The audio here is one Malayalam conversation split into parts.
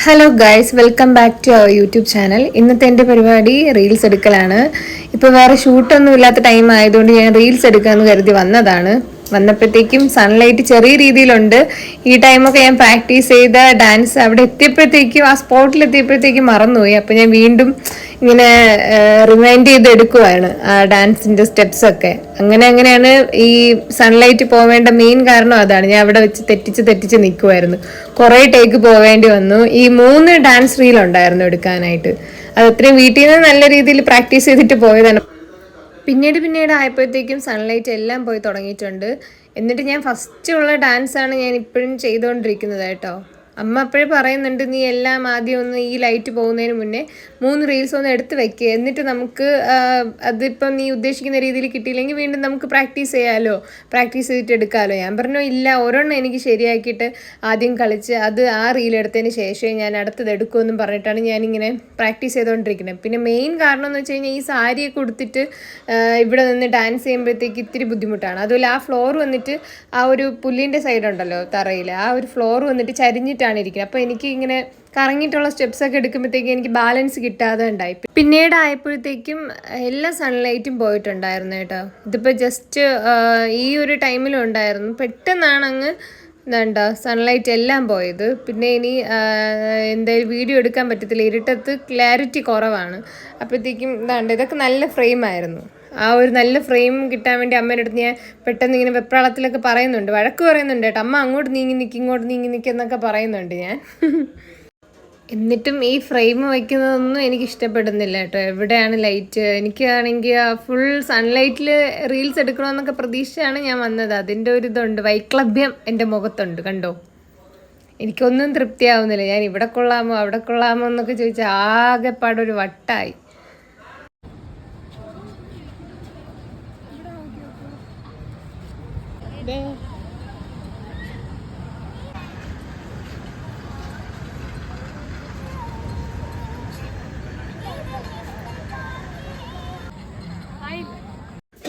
Hello guys welcome back to our YouTube channel ഇന്നത്തെ എന്റെ പരിപാടി റീൽസ് എടുക്കലാണ്. ഇപ്പോൾ വേറെ ഷൂട്ടൊന്നും ഇല്ലാത്ത ടൈം ആയതുകൊണ്ട് ഞാൻ റീൽസ് എടുക്കാമെന്ന് കരുതി വന്നതാണ്. വന്നപ്പോഴത്തേക്കും സൺലൈറ്റ് ചെറിയ രീതിയിലുണ്ട്. ഈ ടൈമൊക്കെ ഞാൻ പ്രാക്ടീസ് ചെയ്ത ഡാൻസ് അവിടെ എത്തിയപ്പോഴത്തേക്കും ആ സ്പോട്ടിൽ എത്തിയപ്പോഴത്തേക്കും മറന്നുപോയി. അപ്പോൾ ഞാൻ വീണ്ടും ഇങ്ങനെ റിമൈൻഡ് ചെയ്തെടുക്കുവാണ് ആ ഡാൻസിന്റെ സ്റ്റെപ്സ് ഒക്കെ. അങ്ങനെ അങ്ങനെയാണ് ഈ സൺലൈറ്റ് പോവേണ്ട മെയിൻ കാരണം അതാണ്. ഞാൻ അവിടെ വെച്ച് തെറ്റിച്ച് തെറ്റിച്ച് നിൽക്കുമായിരുന്നു കുറേ ടേക്ക് പോവേണ്ടി വന്നു. ഈ മൂന്ന് ഡാൻസ് റീൽ ഉണ്ടായിരുന്നു എടുക്കാനായിട്ട്. അത് അത്രയും വീട്ടിൽ നിന്ന് നല്ല രീതിയിൽ പ്രാക്ടീസ് ചെയ്തിട്ട് പോയതാണ്. പിന്നീട് പിന്നീട് ആയപ്പോഴത്തേക്കും സൺലൈറ്റ് എല്ലാം പോയി തുടങ്ങിയിട്ടുണ്ട്. എന്നിട്ട് ഞാൻ ഫസ്റ്റ് ഉള്ള ഡാൻസാണ് ഞാൻ ഇപ്പോഴും ചെയ്തുകൊണ്ടിരിക്കുന്നത് കേട്ടോ. അമ്മ അപ്പോഴേ പറയുന്നുണ്ട് നീ എല്ലാം ആദ്യം ഒന്ന് ഈ ലൈറ്റ് പോകുന്നതിന് മുന്നേ മൂന്ന് റീൽസ് ഒന്ന് എടുത്ത് വെക്കുക എന്നിട്ട് നമുക്ക് അതിപ്പം നീ ഉദ്ദേശിക്കുന്ന രീതിയിൽ കിട്ടിയില്ലെങ്കിൽ വീണ്ടും നമുക്ക് പ്രാക്ടീസ് ചെയ്യാമല്ലോ പ്രാക്ടീസ് ചെയ്തിട്ട് എടുക്കാമല്ലോ ഞാൻ പറഞ്ഞു ഇല്ല ഒരെണ്ണം എനിക്ക് ശരിയാക്കിയിട്ട് ആദ്യം കളിച്ച് അത് ആ റീൽ എടുത്തതിന് ശേഷമേ ഞാൻ അടുത്തത് എടുക്കുമെന്നും പറഞ്ഞിട്ടാണ് ഞാനിങ്ങനെ പ്രാക്ടീസ് ചെയ്തുകൊണ്ടിരിക്കുന്നത്. പിന്നെ മെയിൻ കാരണം എന്ന് വെച്ച് കഴിഞ്ഞാൽ ഈ സാരിയൊക്കെ ഉടുത്തിട്ട് ആ, ഇവിടെ നിന്ന് ഡാൻസ് ചെയ്യുമ്പോഴത്തേക്ക് ഇത്തിരി ബുദ്ധിമുട്ടാണ്. അതുപോലെ ആ ഫ്ലോർ വന്നിട്ട് ആ ഒരു പുല്ലിന്റെ സൈഡ് ഉണ്ടല്ലോ തറയിൽ. ആ ഒരു ഫ്ലോർ വന്നിട്ട് ചരിഞ്ഞിട്ടാണ് ഇരിക്കുന്നത്. അപ്പോൾ എനിക്ക് ഇങ്ങനെ കറങ്ങിയിട്ടുള്ള സ്റ്റെപ്സ് ഒക്കെ എടുക്കുമ്പോഴത്തേക്ക് എനിക്ക് ബാലൻസ് കിട്ടാതെ ഉണ്ടായി. പിന്നീട് ആയപ്പോഴത്തേക്കും എല്ലാ സൺലൈറ്റും പോയിട്ടുണ്ടായിരുന്നു കേട്ടോ. ഇതിപ്പോൾ ജസ്റ്റ് ഈ ഒരു ടൈമിലും ഉണ്ടായിരുന്നു. പെട്ടെന്നാണ് അങ്ങ് എന്താ സൺലൈറ്റ് എല്ലാം പോയത്. പിന്നെ ഇനി എന്തായാലും വീഡിയോ എടുക്കാൻ പറ്റത്തില്ല. ഇരുട്ടത്ത് ക്ലാരിറ്റി കുറവാണ്. അപ്പോഴത്തേക്കും ഇതാണ്ട് ഇതൊക്കെ നല്ല ഫ്രെയിം ആയിരുന്നു. ആ ഒരു നല്ല ഫ്രെയിം കിട്ടാൻ വേണ്ടി അമ്മേന്റെ അടുത്ത് ഞാൻ പെട്ടെന്ന് ഇങ്ങനെ വെപ്രാളത്തിലൊക്കെ പറയുന്നുണ്ട്. വഴക്ക് പറയുന്നുണ്ട് കേട്ടോ. അമ്മ അങ്ങോട്ട് നീങ്ങി നിൽക്കി ഇങ്ങോട്ട് നീങ്ങി നിൽക്കി എന്നൊക്കെ പറയുന്നുണ്ട് ഞാൻ. എന്നിട്ടും ഈ ഫ്രെയിം വയ്ക്കുന്നതൊന്നും എനിക്ക് ഇഷ്ടപ്പെടുന്നില്ല കേട്ടോ. എവിടെയാണ് ലൈറ്റ് എനിക്കാണെങ്കിൽ ഫുൾ സൺലൈറ്റിൽ റീൽസ് എടുക്കണമെന്നൊക്കെ പ്രതീക്ഷയാണ് ഞാൻ വന്നത്. അതിന്റെ ഒരു ഇതുണ്ട്. വൈക്ലഭ്യം എന്റെ മുഖത്തുണ്ട്. കണ്ടോ? എനിക്കൊന്നും തൃപ്തിയാവുന്നില്ല. ഞാൻ ഇവിടെ കൊള്ളാമോ അവിടെ കൊള്ളാമോ എന്നൊക്കെ ചോദിച്ചാൽ ആകെപ്പാടൊരു വട്ടായി.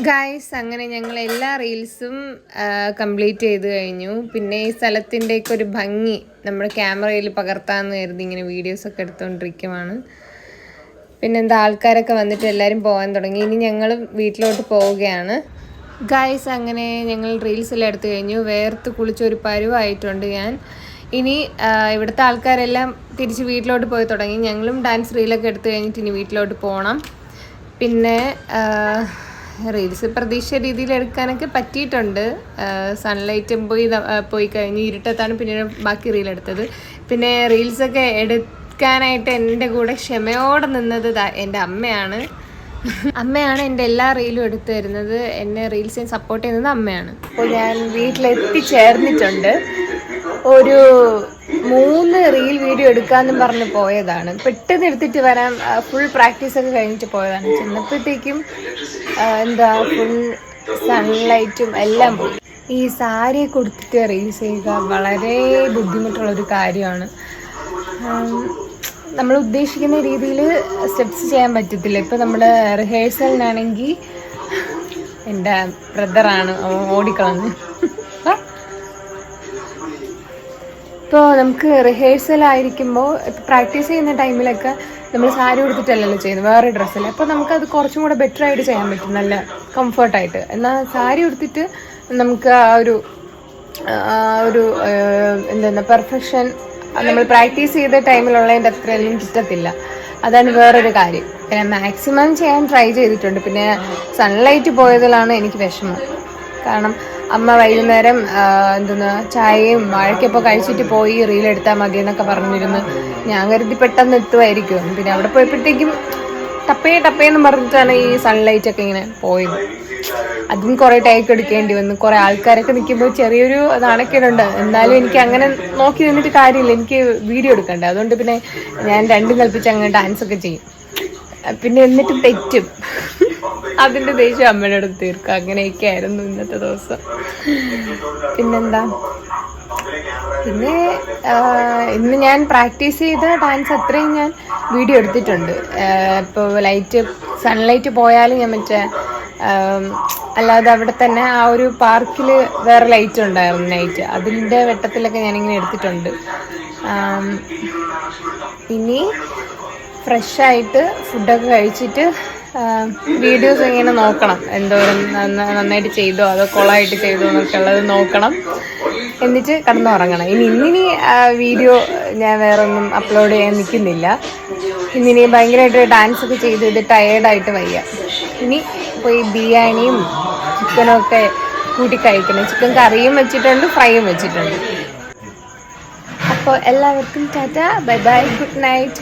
ഗായ്സ് അങ്ങനെ ഞങ്ങൾ എല്ലാ റീൽസും കംപ്ലീറ്റ് ചെയ്ത് കഴിഞ്ഞു. പിന്നെ ഈ സ്ഥലത്തിന്റെയൊക്കെ ഒരു ഭംഗി നമ്മുടെ ക്യാമറയിൽ പകർത്താമെന്ന് കരുതി ഇങ്ങനെ വീഡിയോസൊക്കെ എടുത്തുകൊണ്ടിരിക്കുവാണ് പിന്നെ എന്താ ആൾക്കാരൊക്കെ വന്നിട്ട് എല്ലാവരും പോകാൻ തുടങ്ങി. ഇനി ഞങ്ങൾ വീട്ടിലോട്ട് പോവുകയാണ്. ഗായ്സ് അങ്ങനെ ഞങ്ങൾ റീൽസ് എല്ലാം എടുത്തു കഴിഞ്ഞു. വേർത്ത് കുളിച്ചൊരു പരുവായിട്ടുണ്ട് ഞാൻ. ഇനി ഇവിടുത്തെ ആൾക്കാരെല്ലാം തിരിച്ച് വീട്ടിലോട്ട് പോയി തുടങ്ങി. ഞങ്ങളും ഡാൻസ് റീലൊക്കെ എടുത്തു കഴിഞ്ഞിട്ട് ഇനി വീട്ടിലോട്ട് പോകണം പിന്നെ റീൽസ് പ്രതീക്ഷ രീതിയിൽ എടുക്കാനൊക്കെ പറ്റിയിട്ടുണ്ട്. സൺലൈറ്റും പോയി പോയി കഴിഞ്ഞ് ഇരുട്ടത്താണ് പിന്നെ ബാക്കി റീൽ എടുത്തത്. പിന്നെ റീൽസൊക്കെ എടുക്കാനായിട്ട് എന്റെ കൂടെ ക്ഷമയോടെ നിന്നത് എന്റെ അമ്മയാണ്. അമ്മയാണ് എന്റെ എല്ലാ റീലും എടുത്തു തരുന്നത്. എന്നെ റീൽസിന് സപ്പോർട്ട് ചെയ്യുന്നത് അമ്മയാണ്. അപ്പോൾ ഞാൻ വീട്ടിലെത്തിച്ചേർന്നിട്ടുണ്ട്. ഒരു മൂന്ന് റീൽ വീഡിയോ എടുക്കാമെന്നും പറഞ്ഞ് പോയതാണ്. പെട്ടെന്ന് എടുത്തിട്ട് വരാൻ ഫുൾ പ്രാക്ടീസ് ഒക്കെ കഴിഞ്ഞിട്ട് പോയതാണ്. ചെന്നപ്പോഴത്തേക്കും എന്താ ഫുൾ സൺലൈറ്റും എല്ലാം പോയി. ഈ സാരി കൊടുത്തിട്ട് റീൽസ് ചെയ്യുക വളരെ ബുദ്ധിമുട്ടുള്ള ഒരു കാര്യമാണ് നമ്മൾ ഉദ്ദേശിക്കുന്ന രീതിയിൽ സ്റ്റെപ്സ് ചെയ്യാൻ പറ്റത്തില്ല. ഇപ്പം നമ്മൾ റിഹേഴ്സലിനാണെങ്കിൽ എന്റെ ബ്രദറാണ് ഓടിക്കളഞ്ഞ്. ഇപ്പോൾ നമുക്ക് റിഹേഴ്സലായിരിക്കുമ്പോൾ ഇപ്പോൾ പ്രാക്ടീസ് ചെയ്യുന്ന ടൈമിലൊക്കെ നമ്മൾ സാരി ഉടുത്തിട്ടല്ലല്ലോ ചെയ്യുന്നത് വേറെ ഡ്രസ്സിൽ അപ്പോൾ നമുക്കത് കുറച്ചും കൂടെ ബെറ്റർ ആയിട്ട് ചെയ്യാൻ പറ്റും നല്ല കംഫർട്ടായിട്ട് എന്നാൽ സാരി ഉടുത്തിട്ട് നമുക്ക് ആ ഒരു ഒരു എന്താ പെർഫെക്ഷൻ നമ്മൾ പ്രാക്ടീസ് ചെയ്ത ടൈമിലുള്ളതിന്റെ അത്രയൊന്നും കിട്ടത്തില്ല. അതാണ് വേറൊരു കാര്യം. പിന്നെ മാക്സിമം ചെയ്യാൻ ട്രൈ ചെയ്തിട്ടുണ്ട്. പിന്നെ സൺലൈറ്റ് പോയതിലാണ് എനിക്ക് വിഷമം. കാരണം അമ്മ വൈകുന്നേരം എന്തെന്ന് ചായയും വാഴയ്ക്കൊപ്പം കഴിച്ചിട്ട് പോയി റീൽ എടുത്താൽ മതി എന്നൊക്കെ പറഞ്ഞിരുന്നു. ഞാൻ കരുതി പെട്ടെന്ന് എത്തുമായിരിക്കും പിന്നെ അവിടെ പോയപ്പോഴത്തേക്കും ടപ്പേ ടപ്പേന്ന് പറഞ്ഞിട്ടാണ് ഈ സൺലൈറ്റ് ഒക്കെ ഇങ്ങനെ പോയത്. അതും കുറേ ടൈക്ക് എടുക്കേണ്ടി വന്നു. കുറേ ആൾക്കാരൊക്കെ നിൽക്കുമ്പോൾ ചെറിയൊരു നാണക്കേടുണ്ട്. എന്നാലും എനിക്ക് അങ്ങനെ നോക്കി നിന്നിട്ട് കാര്യമില്ല. എനിക്ക് വീഡിയോ എടുക്കണ്ടേ. അതുകൊണ്ട് പിന്നെ ഞാൻ രണ്ടും കൽപ്പിച്ച് അങ്ങ് ഡാൻസ് ഒക്കെ ചെയ്യും. പിന്നെ എന്നിട്ട് തെറ്റും. അതിന്റെ ദേഷ്യം അമ്മയുടെ അടുത്ത് തീർക്കും. അങ്ങനെയൊക്കെ ആയിരുന്നു ഇന്നത്തെ ദിവസം. പിന്നെന്താ? പിന്നെ ഇന്ന് ഞാൻ പ്രാക്ടീസ് ചെയ്ത ഡാൻസ് അത്രയും ഞാൻ വീഡിയോ എടുത്തിട്ടുണ്ട്. ഇപ്പോൾ ലൈറ്റ് സൺലൈറ്റ് പോയാലും ഞാൻ മറ്റേ അല്ലാതെ അവിടെ തന്നെ ആ ഒരു പാർക്കിൽ വേറെ ലൈറ്റ് ഉണ്ടായിരുന്നു നൈറ്റ് അതിന്റെ വെട്ടത്തിലൊക്കെ ഞാനിങ്ങനെ എടുത്തിട്ടുണ്ട്. ഇനി ഫ്രഷായിട്ട് ഫുഡൊക്കെ കഴിച്ചിട്ട് വീഡിയോസ് ഇങ്ങനെ നോക്കണം. എന്തോരം നന്ന- നന്നായിട്ട് ചെയ്തോ അതോ കൊളമായിട്ട് ചെയ്തോ എന്നൊക്കെ ഉള്ളത് നോക്കണം. എന്നിട്ട് കടന്നുറങ്ങണം. ഇനി ഇന്നിനി വീഡിയോ ഞാൻ വേറെ ഒന്നും അപ്ലോഡ് ചെയ്യാൻ നിൽക്കുന്നില്ല. ഇന്നിനി ഭയങ്കരമായിട്ട് ഡാൻസ് ഒക്കെ ചെയ്ത് ഇത് ടയേർഡായിട്ട് വയ്യ. ഇനി പോയി ബിരിയാണിയും ചിക്കനും ഒക്കെ കൂട്ടി കഴിക്കണം. ചിക്കൻ കറിയും വെച്ചിട്ടുണ്ട് ഫ്രൈയും വെച്ചിട്ടുണ്ട്. അപ്പോൾ എല്ലാവർക്കും tata. Bye bye. Good night.